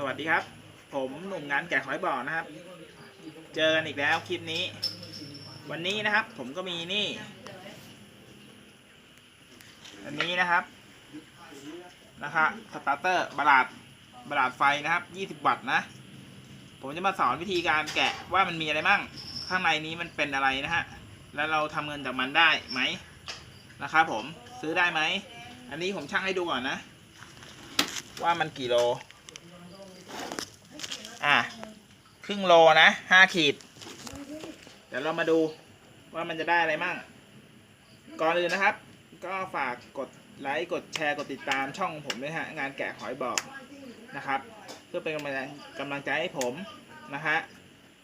สวัสดีครับ ผมหนุ่มงานแกะหอยบ่อนะครับ เจอกันอีกแล้วคลิปนี้ วันนี้นะครับ ผมก็มีนี่ อันนี้นะครับนะครับสตาร์เตอร์บลาดบลาดไฟนะครับ 20 วัตต์นะ ผมจะมาสอนวิธีการแกะว่ามันมีอะไรบ้างข้างในนี้มันเป็นอะไรนะฮะ แล้วเราทำเงินจากมันได้ไหมนะครับผมซื้อได้ไหม อันนี้ผมชั่งให้ดูก่อนนะ ว่ามันกี่โล อะ ครึ่งโลนะห้าขีด เดี๋ยวเรามาดูว่ามันจะได้อะไรมั่ง ก่อนอื่นนะครับ ก็ฝากกดไลค์กดแชร์กดติดตามช่องผมด้วยฮะงานแกะหอยบอกนะครับ เพื่อเป็นกำลังกำลังใจให้ผมนะฮะ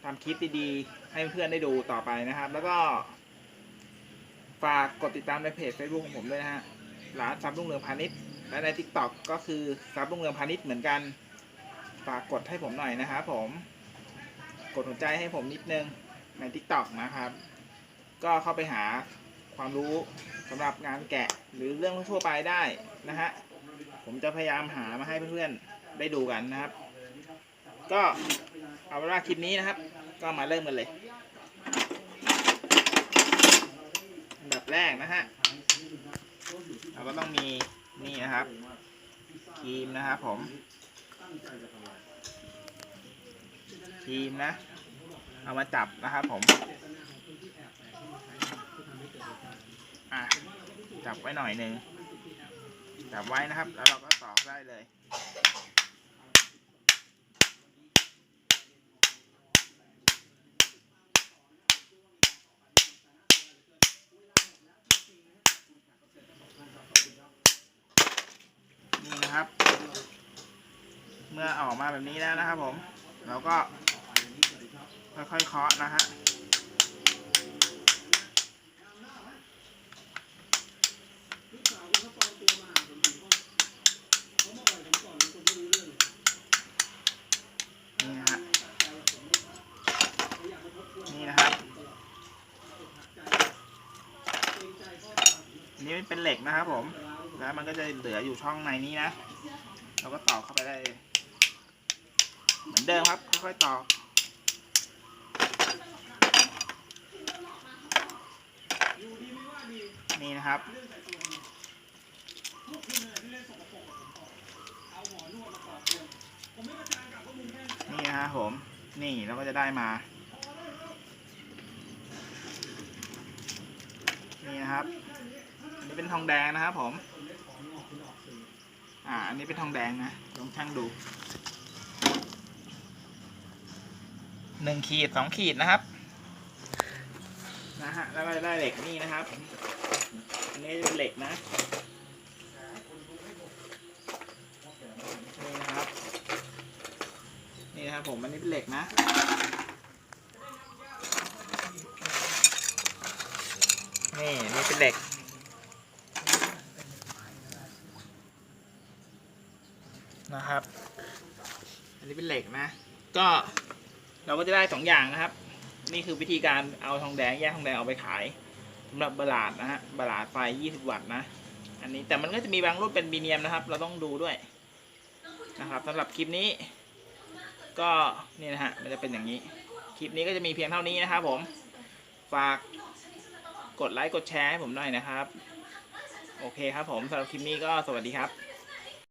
ทำคลิปดีๆให้เพื่อนได้ดูต่อไปนะครับ แล้วก็ ฝากกดติดตามในเพจ Facebook ของผมด้วยนะฮะร้านซับรุ่งเรืองพาณิชย์และใน TikTok ก็คือซับรุ่งเรืองพาณิชย์เหมือนกัน ฝากกดให้ผมหน่อยนะครับผม กดหัวใจให้ผมนิดนึงใน TikTok นะครับ ก็เข้าไปหาความรู้สำหรับงานแกะหรือเรื่องทั่วไปได้นะฮะ ผมจะพยายามหามาให้เพื่อนๆได้ดูกันนะครับ ก็เอาเป็นว่าคลิปนี้นะครับ ก็มาเริ่มกันเลยอันดับแรกนะฮะเราก็ต้องมีนี่นะครับครีมนะครับผม ครีมนะ เอามาจับนะครับผมอะจับไว้หน่อยหนึ่งจับไว้นะครับ แล้วเราก็ตอกได้เลยนี่นะครับ เมื่อออกมาแบบนี้แล้วนะครับผม เราก็ค่อยๆเคาะนะฮะนี่นะฮะนี่นะครับอันนี้เป็นเหล็กนะครับผม แล้วมันก็จะเหลืออยู่ช่องในนี้นะ เราก็ต่อเข้าไปได้เลย อนเดิมครับ ค่อยๆตอนี่นะครับ นี่นะครับผม นี่เราก็จะได้มา นี่นะครับอันนี้เป็นทองแดงนะครับผม อ่า อันนี้เป็นทองแดงนะ ลองช่างดู หนึ่งขีดสองขีดนะครับ นะฮะแล้วก็ได้เหล็กนี่นะครับ อันนี้เป็นเหล็กนะนี่นะครับ นี่นะครับผมอันนี้เป็นเหล็กนะนี่นี่เป็นเหล็กนะครับ อันนี้เป็นเหล็กนะ ก็ เราก็จะได้สองอย่างนะครับ นี่คือวิธีการเอาทองแดงแยกทองแดงเอาไปขายสำหรับบลาดนะฮะบลาดไฟ 20 วัตต์นะ อันนี้แต่มันก็จะมีบางรุ่นเป็นบีเนียมนะครับ เราต้องดูด้วยนะครับสำหรับคลิปนี้ ก็นี่นะฮะมันจะเป็นอย่างนี้ คลิปนี้ก็จะมีเพียงเท่านี้นะครับผมฝากกดไลค์กดแชร์ให้ผมหน่อยนะครับ โอเคครับผมสำหรับคลิปนี้ก็สวัสดีครับ